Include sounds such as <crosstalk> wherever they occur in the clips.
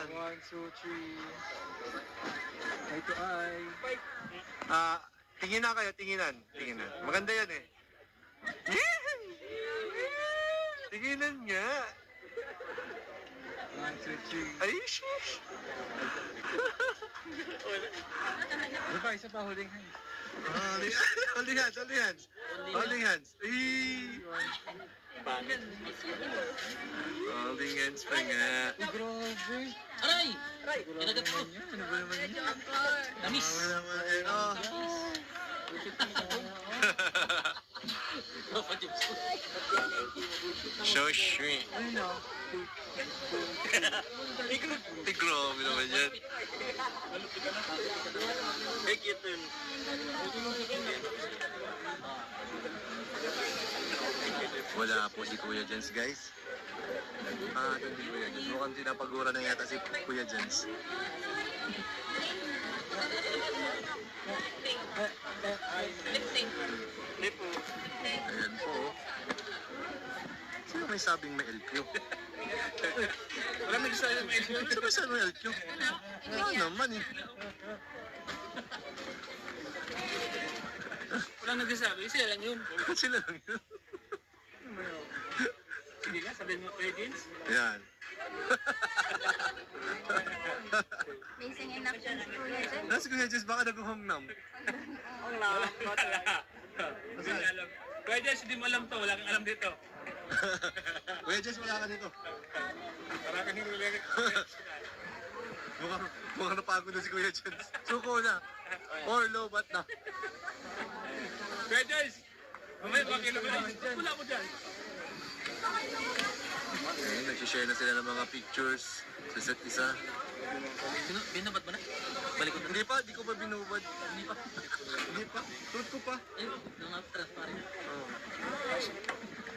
Yan. One, two, three. Eye to eye. Ah, tingin na kayo, tinginan. Tinginan. Maganda yan eh. <laughs> Tinginan nga. One, two, three. Ay, shish. Isa pa, isa pa, holding hands. Holding, holding hands, holding hands. Holding hands. Ay. Holding hands pa nga. Grabe. Aray! Grabe Kinagat ko. Ano ba naman yan? Tamis! Ano. So sweet. Ay, grabe naman yan. Cute yun. Wala po si Kuya Jens, guys. Ah, ito si Kuya Jens. Mukhang sinapagura na yata si Kuya Jens. Ayan po. oh. Sino may sabing may LQ? Wala nagsasabi mo. Sino may sabing may LQ? Wala naman eh. Wala nagsasabi. Sila lang yun. <laughs> Sila lang yun. Nga, sabihin mo kay. Ayan. Missing in action si Kuya dyan. Nasa Kuya Jens, baka nag-hongnam. Wala. Hindi mo alam. Kuya James, hindi mo alam to. Wala kang alam dito. <laughs> Kuya Jens, wala ka dito. Para kang hindi lang. Mukhang, mukhang napagod na si Kuya Jens. Suko na. Or low bat na. Kuya James! Mamaya, bakit naman? Wala mo dyan. Ayun, nagsishare na sila ng mga pictures sa isa't isa. Sino? Binabat mo na? Balik ko na. Hindi pa, di ko pa binubad. Hindi pa. Hindi pa. Tuot ko pa. Ayun, nga transparent. Oh.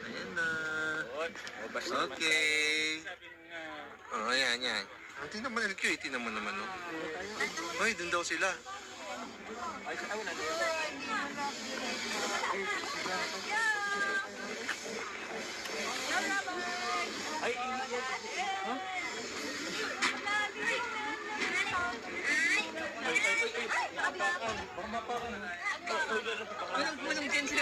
Ayan na. Okay. Sabi nga, Oh, ayan, ayan. Ah, tingnan mo LQ. Tingnan mo naman, oh. Ay, dun daw sila. Walang, walang dyan sila.